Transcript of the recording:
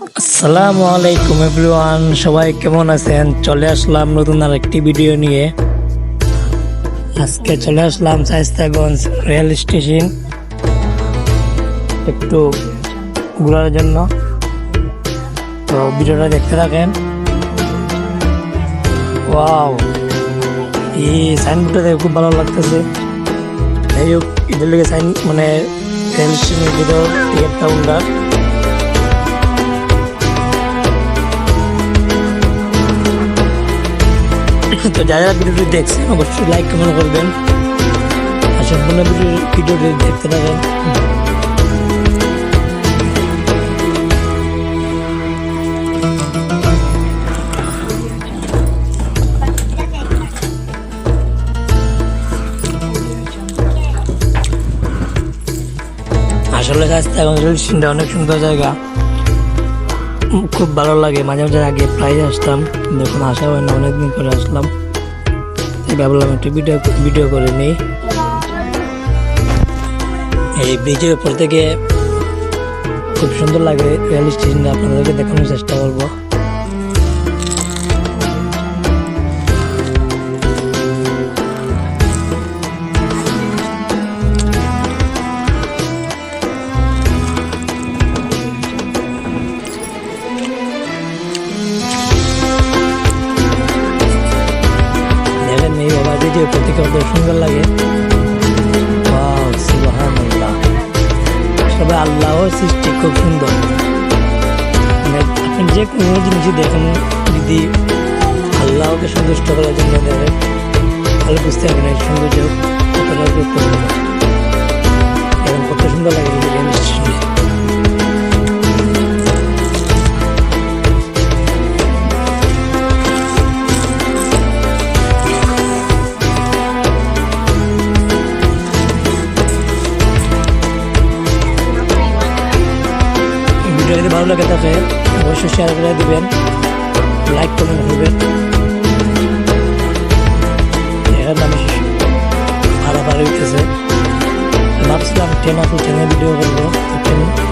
আসসালামু আলাইকুম এভরিওয়ান, সবাই কেমন আছেন? চলে আসলাম নতুন আর একটি ভিডিও নিয়ে। আজকে চলে আসলাম রেল স্টেশন। একটু ঘোরার জন্য। তো ভিডিওটা দেখতে থাকেন। ওয়াও, এই সাইনবোর্ডটা দেখে খুব ভালো লাগতেছে। যাই হোক লেগে সাইন মানে রেল স্টেশনের ভিতর টিকিট কাউন্টার তো যারা যারা ভিডিওটি দেখছেন, অবশ্যই লাইক কমেন্ট করবেন। আর সম্পূর্ণ ভিডিও ভিডিওটি দেখতে থাকেন। আসলে রাস্তা এবং রেল স্টেশনটা অনেক সুন্দর জায়গা। খুব ভালো লাগে। মাঝে মাঝে আগে প্রায় আসতাম। কিন্তু এখন আসা হয় না, অনেকদিন করে আসলাম। তাই ভাবলাম একটু ভিডিও ভিডিও করে নিই। এই ব্রিজের উপর থেকে খুব সুন্দর লাগে। রেল স্টেশনটা আপনাদেরকে দেখানোর চেষ্টা করব। উপর থেকে কত সুন্দর লাগে। সবাই আল্লাহর সৃষ্টি খুব সুন্দর। মানে আপনি যে কোনো জিনিসই দেখেন, যদি আল্লাহকে সন্তুষ্ট করার জন্য দেখেন তাহলে বুঝতে পারবেন এই সৌন্দর্য ভিডিও যদি ভালো লাগে থাকে অবশ্যই শেয়ার করে দিবেন লাইক কমেন্ট করবেন। ভালো ভাড়া হইতেছে। ভাবছিলাম ট্রেন আপনি ট্রেনে ভিডিও করব